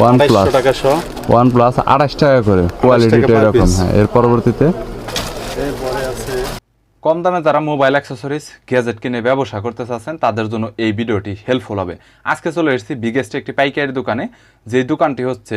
One plus one plus আড়াইশ টাকা করে কোয়ালিটিটা এরকম হ্যাঁ এর পরবর্তীতে? কম দামে যারা মোবাইল অ্যাক্সেসরিজ গ্যাজেট কিনে ব্যবসা করতে চাচ্ছেন তাদের জন্য এই ভিডিওটি হেল্পফুল হবে। আজকে চলে এসেছি বিগেস্ট একটি পাইকারি দোকানে যেই দোকানটি হচ্ছে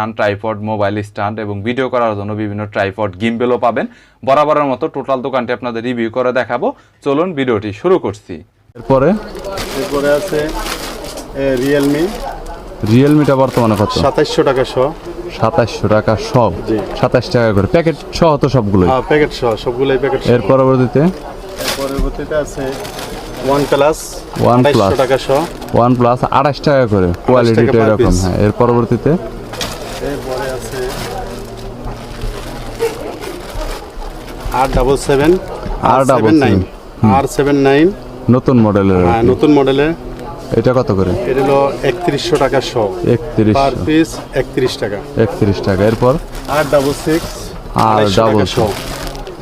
stand tripod mobile stand এবং ভিডিও করার জন্য বিভিন্ন ট্রাইপড গিম্বেলও পাবেন। বরাবরের মতো টোটাল দোকানটি আপনাদের রিভিউ করে দেখাবো। চলুন ভিডিওটি শুরু করছি। এরপরে? এরপরে আছে রিয়েলমি রিয়েলমিটা বর্তমানে কত? সাতাইশশো টাকা সহ সাতাশশো টাকা সব জি। সাতাশ টাকা করে। প্যাকেট সহ তো সবগুলোই? হ্যাঁ প্যাকেট সহ সবগুলোই প্যাকেট এর পরবর্তীতে? পরবর্তীতে আছে ওয়ান প্লাস ওয়ান plus। টাকা সহ ওয়ান প্লাস আড়াইশ টাকা করে কোয়ালিটিটা এরকম হ্যাঁ। এর পরবর্তীতে? এরপরে আছে আর ডাবল সেভেন আর ডাবল নাইন আর সেভেন নাইন নতুন মডেলের হ্যাঁ নতুন মডেলের। এটা কত করে? এটা হলো একত্রিশশো টাকা সহ একত্রিশ পার পিস একত্রিশ টাকা। একত্রিশ টাকা। এরপর? আর ডাবল সিক্স আর ডাবল সহ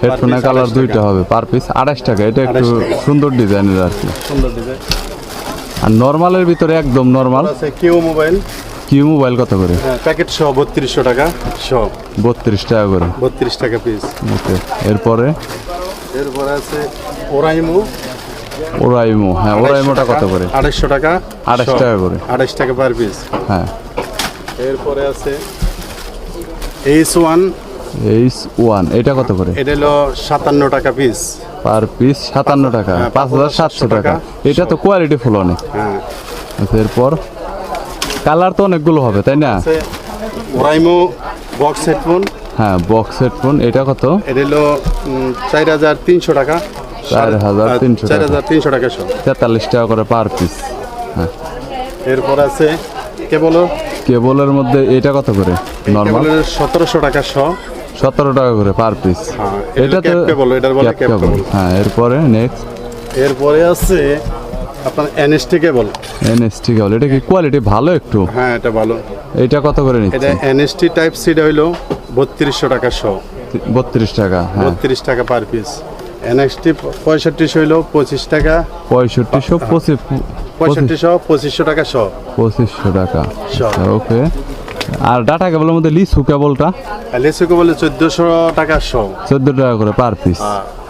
হেডফোনের কালার দুইটা হবে পার পিস আড়াইশ টাকা। এটা একটু সুন্দর ডিজাইনের আর কি। সুন্দর ডিজাইন। আর নর্মালের ভিতরে একদম নর্মাল। আছে কিউ মোবাইল কিউ মোবাইল কত করে? হ্যাঁ প্যাকেট সহ বত্রিশশো টাকা সহ বত্রিশ টাকা করে। বত্রিশ টাকা পিস ওকে এরপরে? এরপরে আছে ওরাইমো। ওরাইমো হ্যাঁ ওরাইমোটা কত করে? আড়াইশো টাকা 28 সহ। টাকা করে। আড়াইশ টাকা পার পিস হ্যাঁ। এরপরে আছে এইচ ওয়ান এইচ ওয়ান এটা কত করে? এটা হলো সাতান্ন টাকা পিস পার পিস সাতান্ন টাকা হ্যাঁ, পাঁচ হাজার সাতশো টাকা। এটা তো কোয়ালিটি ফুল অনেক। হ্যাঁ। আচ্ছা, এরপর? কালার তো অনেকগুলো হবে তাই না? Oraimo box headphone. হ্যাঁ বক্স হেডফোন এটা কত? এটা হলো চার হাজার তিনশো টাকা। চার হাজার তিনশো চার টাকা। হাজার তিনশো টাকা সহ তেতাল্লিশ টাকা করে পার পিস। হ্যাঁ। এরপর আছে কেবল কেবলের মধ্যে এটা কত করে? নর্মাল সতেরোশো টাকা সহ সতেরো টাকা করে পার পিস। এটা তো cable, এটার বলে cable। হ্যাঁ এরপরে নেক্সট এরপরে আছে আপনার এনএসটি কেবল এনএসটি কেবল এটা কি কোয়ালিটি ভালো একটু? হ্যাঁ এটা ভালো। এটা কত করে এটা এনএসটি টাইপ সিড হইল বত্রিশশো টাকা সহ বত্রিশ টাকা হ্যাঁ। বত্রিশ টাকা পার পিস এনএক্সটি পঁয়ষট্টিশো হইল পঁচিশ টাকা। পঁয়ষট্টিশো পঁচিশ পঁয়ষট্টিশো পঁচিশশো টাকা সহ পঁচিশশো টাকা। ওকে। আর ডাটা কেবলের মধ্যে লিসু কেবলটা? এলএসি কেবল চোদ্দোশো টাকা সহ চোদ্দ টাকা করে পার পিস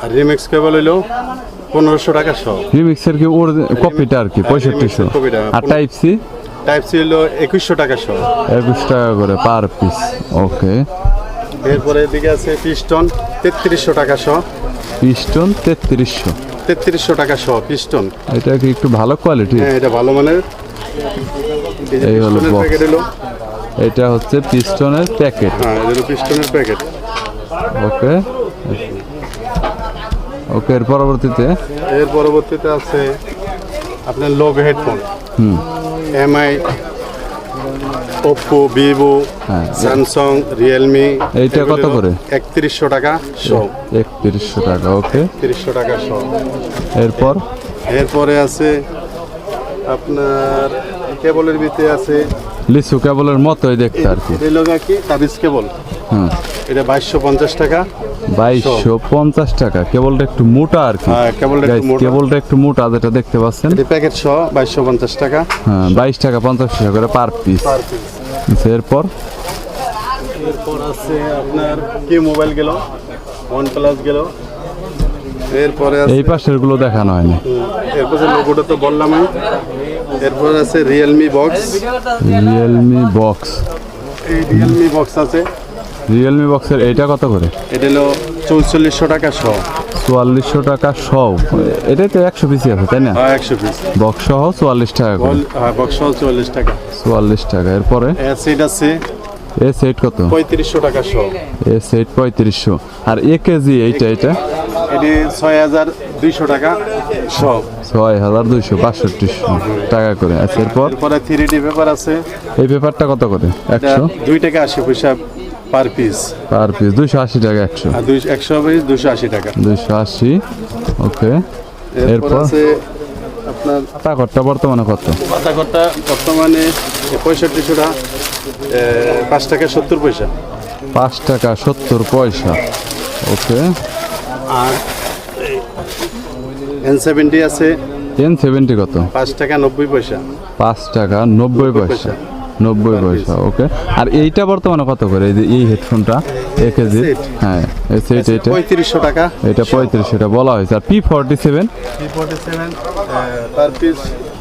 আর রিমিক্স কেবল হইল পনেরোশো টাকা সহ। রিমিক্সের কি ওর কপিটা আর কি পঁয়ষট্টিশো copy টা, আর টাইপ সি টাইপ সি হইল একুশশো টাকা সহ। একুশ টাকা করে পার পিস ওকে এরপরে এদিকে আছে পিস্টন তেত্রিশশো টাকা সহ। পিস্টন তেত্রিশশো। তেত্রিশশো টাকা সহ পিস্টন এটা কি একটু ভালো কোয়ালিটি হ্যাঁ এটা ভালো মানের। এই হলো প্যাকেট হলো এটা হচ্ছে পিস্টনের প্যাকেট হ্যাঁ এটা হলো পিস্টনের প্যাকেট ওকে ওকে এর পরবর্তীতে? এর পরবর্তীতে আছে আপনার লোগ হেডফোন। হুম। Mi Oppo Vivo. Samsung Realme এইটা কত করে? একত্রিশশো টাকা শো একত্রিশশো টাকা ওকে। তিরিশশো টাকা শো এরপর? এরপরে আছে আপনার কেবলের ভিতরে আছে লিচু কেবলের মতোই দেখতে আর কি। রেলগা কি? তাবিজ কেবল? হুম এটা বাইশশো পঞ্চাশ টাকা। বাইশশো পঞ্চাশ টাকা। কেবলটা একটু মোটা আর কি। হ্যাঁ, কেবলটা একটু মোটা। যেটা দেখতে পাচ্ছেন। প্যাকেট সহ বাইশশো পঞ্চাশ টাকা। হ্যাঁ বাইশ টাকা পঞ্চাশ টাকা করে পার পিস এরপর? এরপর আছে আপনার কি মোবাইল গেল? ওয়ান প্লাস গেল। এরপরে এই পাশেরগুলো দেখানো হয়নি। এরপরে লোগোটা তো বললাম এরপর আছে রিয়েলমি বক্স রিয়েলমি বক্স এই রিয়েলমি বক্স আছে। রিয়েলমি বক্সের এইটা কত করে? এটা হলো চৌচল্লিশশো টাকা সহ। চুয়াল্লিশশো টাকা সব এটাই তো একশো পিসি আছে তাই না? হ্যাঁ একশো পিস বক্স সহ চুয়াল্লিশ টাকা হ্যাঁ বক্স সহ চুয়াল্লিশ টাকা। চুয়াল্লিশ টাকা। এরপরে? অ্যাসিড আছে এ সেট কত? পঁয়ত্রিশশো টাকা সহ। এ সেট পঁয়ত্রিশশো। আর এ কেজি এইটা এটা এটি ছয় হাজার দুইশো টাকা সব। ছয় হাজার দুইশো বাষট্টি টাকা করে। আচ্ছা এরপর? এরপরে থ্রি ডি পেপার আছে। এই পেপারটা কত করে? একশো? দুই টাকা আশি পয়সা পার পিস পার পিস দুইশো আশি টাকা একশো। একশো পিস দুশো আশি টাকা। দুইশো আশি ওকে এরপর আছে আপনার টাকারটা বর্তমানে কত? পাতা কটা বর্তমানে পঁয়ষট্টিশোটা পাঁচ টাকা সত্তর পয়সা। পাঁচ টাকা সত্তর পয়সা ওকে আর এন সেভেন্টি আছে। এন সেভেন্টি কত? পাঁচ টাকা নব্বই পয়সা। পাঁচ টাকা নব্বই পয়সা। নব্বই পয়সা ওকে আর এইটা বর্তমানে কত করে? এই যে এই হেডফোনটা এক কেজি। হ্যাঁ এই সেট এইটা। পঁয়ত্রিশশো টাকা। এটা পঁয়ত্রিশ এটা বলা হয়েছে। আর P forty seven three forty seven per piece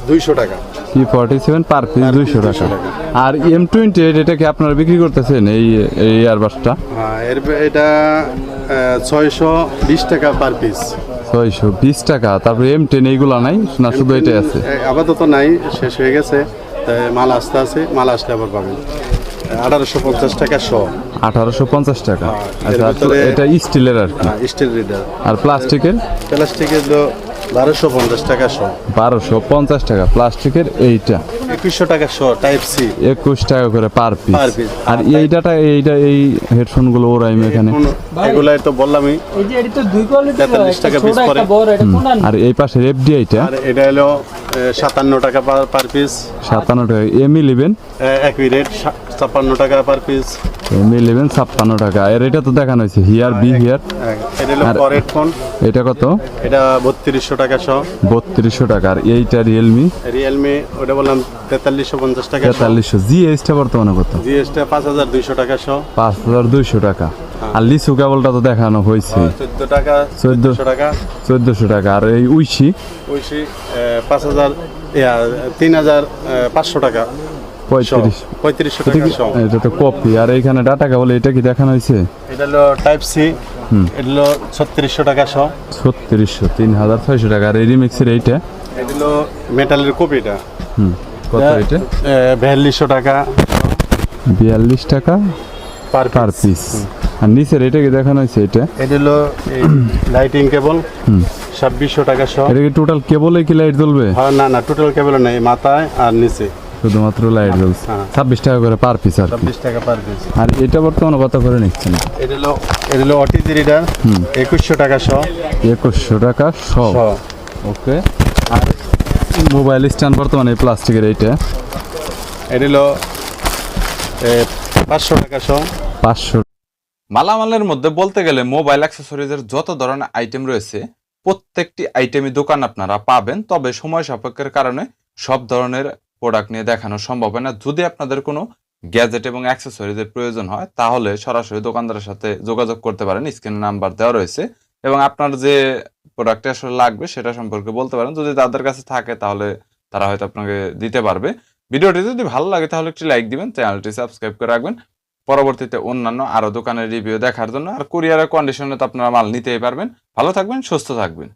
দুইশো টাকা। P forty seven per piece দুইশো টাকা। আর এম টোয়েন্টি এইট এটা কি আপনারা বিক্রি করতেছেন এই এই ইয়ারবাসটা হ্যাঁ এটা ছয়শো বিশ টাকা পার পিস ছয়শো বিশ টাকা। তারপরে এম টেন এইগুলা নাই না শুধু এটাই আছে। আপাতত নাই শেষ হয়ে গেছে। মাল আসতে আছে মাল আসলে আবার পাবেন। আঠারোশো পঞ্চাশ টাকা শ আঠারোশো পঞ্চাশ টাকা। এর আচ্ছা এটা স্টিলের আর কি। স্টিল রিডার আর প্লাস্টিকের প্লাস্টিকের হলো বারোশো পঞ্চাশ টাকা শ বারোশো পঞ্চাশ টাকা প্লাস্টিকের এইটা। একুশশো টাকা শ টাইপ সি একুশ টাকা করে পার পিস আর এইটাটা এইটা এই হেডফোনগুলো ওরাইম এখানে। এগুলাই তো বললামই। এই যে এটা তো দুই কোয়ালিটির তেতাল্লিশ টাকা এটা কোন আর এই পাশের এফডিআইটা আর এটা হলো সাতান্ন টাকা পার পিস সাতান্ন টাকা। এম ইলেভেন একই রেট ছাপ্পান্ন টাকা পার পিস এম ইলেভেন ছাপ্পান্ন টাকা। আর এটা তো দেখানো হয়েছে হিয়ার বি হিয়ার এটা হলো আর- পরের ফোন এটা কত? এটা বত্রিশশো টাকা শ বত্রিশশো টাকা। আর এইটা রিয়েলমি রিয়েলমি ওটা বললাম তেতাল্লিশশো পঞ্চাশ টাকা তেতাল্লিশশো। জিএসটা বর্তমানে কত? জিএসটা পাঁচ হাজার দুইশো টাকা শ পাঁচ হাজার দুইশো টাকা। আর লিচু কেবলটা তো দেখানো হয়েছে। চোদ্দ টাকা চোদ্দ চোদ্দশো টাকা। চোদ্দশো টাকা। আর এই উইশি? ঐশী পাঁচ হাজার তিন হাজার পাঁচশো টাকা। পঁয়ত্রিশ। পঁয়ত্রিশশো টাকা শ এটা তো কপি আর এইখানে ডাটা কেবল এটা কি দেখানো হয়েছে? এটা হলো টাইপ সি এটা হলো ছত্রিশশো টাকা শ ছত্রিশশো তিন হাজার ছয়শো টাকা। আর এই রিমিক্সের এইটা? এটা হলো মেটালের কপিটা। হুম। কত এটা বিয়াল্লিশশো টাকা। বিয়াল্লিশ টাকা পার পার পিস আর নিচের এটা কি দেখানো হয়েছে এটা? এটা হলো লাইটিং কেবল হুম। ছাব্বিশশো টাকা শ এটা কি টোটাল কেবলে কি লাইট জ্বলবে? হ্যাঁ না না টোটাল কেবল নেই মাথায় আর নিচে। শুধুমাত্র লাইট জ্বলছে হ্যাঁ। ছাব্বিশ টাকা করে পার পিস আর ছাব্বিশ টাকা পার পিস আর এটা বর্তমানে কত করে নিচ্ছেন? এটা হলো এটা হলো অটিজি রিডার একুশশো টাকা শ। একুশশো টাকা শ। ওকে। আর মোবাইল স্ট্যান্ড বর্তমানে প্লাস্টিকের এইটা। এটা হলো এ, পাঁচশো টাকা শ। পাঁচশো। মালামালের মধ্যে বলতে গেলে মোবাইল অ্যাক্সেসরিজের যত ধরনের আইটেম রয়েছে প্রত্যেকটি আইটেমই দোকান আপনারা পাবেন তবে সময় সাপেক্ষের কারণে সব ধরনের প্রোডাক্ট নিয়ে দেখানো সম্ভব হয় না। যদি আপনাদের কোনো গ্যাজেট এবং অ্যাক্সেসরিজের প্রয়োজন হয়, তাহলে সরাসরি দোকানদারের সাথে যোগাযোগ করতে পারেন। স্ক্রিনে নাম্বার দেওয়া রয়েছে। এবং আপনার যে প্রোডাক্টটা আসলে লাগবে, সেটা সম্পর্কে বলতে পারেন। যদি তাদের কাছে থাকে, তাহলে তারা হয়তো আপনাকে দিতে পারবে। ভিডিওটি যদি ভালো লাগে, তাহলে একটি লাইক দিবেন, চ্যানেলটি সাবস্ক্রাইব করে রাখবেন। পরবর্তীতে অন্যান্য আরও দোকানের রিভিউ দেখার জন্য। আর কুরিয়ারের কন্ডিশনে তো আপনারা মাল নিতেই পারবেন। ভালো থাকবেন, সুস্থ থাকবেন।